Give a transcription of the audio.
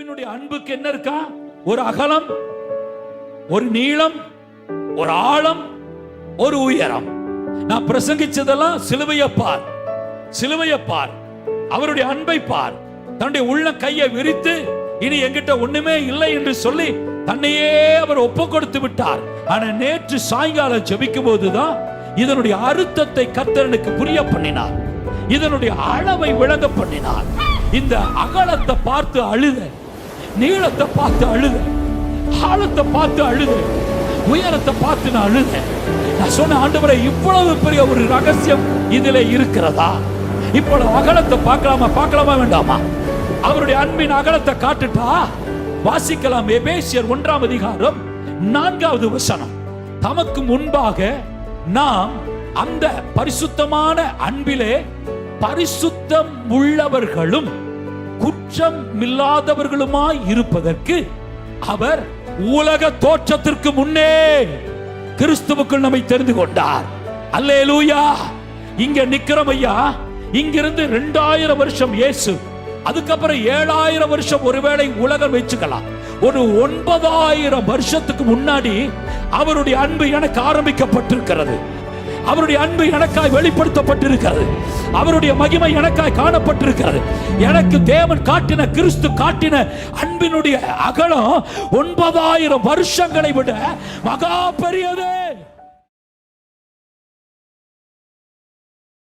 இயேசுவினுடைய அன்புக்கு என்ன இருக்கா? ஒரு அகலம் ஒரு நீளம் ஒரு ஆழம் ஒரு உயரம். நான் பிரசங்கிச்சதெல்லாம் சிலுவையை பார் சிலுவையை பார் அவருடைய அன்பை பார். தன்னுடைய உள்ள கையை விரித்து இனி எங்கிட்ட ஒண்ணுமே இல்லை என்று சொல்லி தன்னையே அவர் ஒப்பு கொடுத்து விட்டார். ஆனா நேற்று சாயங்காலம் ஜெபிக்கும் போதுதான் இதனுடைய அறுத்தத்தை கர்த்தரனுக்கு புரிய பண்ணினார். இதனுடைய அளவை விளங்க பண்ணினார். இந்த அகலத்தை பார்த்து அழுத நீளத்தை பார்த்து அழுது ஆழத்தை பார்த்து அழுது உயரத்தை பார்த்து நான் அழுதேன். நான் சொன்ன ஆண்டவரை இவ்வளவு பெரிய ஒரு ரகசியம் இதுல இருக்கிறதா? இப்பொழுது அகலத்தை பார்க்கலாமா பார்க்கலாமா வேண்டாமா? அவருடைய அன்பின் அகலத்தை காட்டுட்டா? வாசிக்கலாம் எபேசியர் ஒன்றாம் அதிகாரம் நான்காவது வசனம். தமக்கு முன்பாக நாம் அந்த பரிசுத்தமான அன்பிலே பரிசுத்தம் உள்ளவர்களும் குற்றம் இல்லாதவர்களுமாய் இருப்பதற்கு அவர் உலக தோற்றத்திற்கு முன்னே கிறிஸ்துவுக்குள் நம்மை தெரிந்து கொண்டார். அல்லேலூயா! இங்க நிக்கிறோம் ஐயா. இங்கிருந்து ரெண்டாயிரம் வருஷம் இயேசு. அதுக்கப்புறம் ஏழாயிரம் வருஷம் ஒருவேளை உலகம் வச்சுக்கலாம் ஒரு ஒன்பதாயிரம் வருஷத்துக்கு முன்னாடி அவருடைய அன்பு எனக்கு ஆரம்பிக்கப்பட்டிருக்கிறது. அவருடைய அன்பு எனக்காய் வெளிப்படுத்தப்பட்டிருக்கிறது. அவருடைய மகிமை எனக்காய் காணப்பட்டிருக்கிறது. எனக்கு தேவன் காட்டின கிறிஸ்து காட்டின அன்பினுடைய அகலம் ஒன்பதாயிரம் வருஷங்களை விட மகா பெரியதே.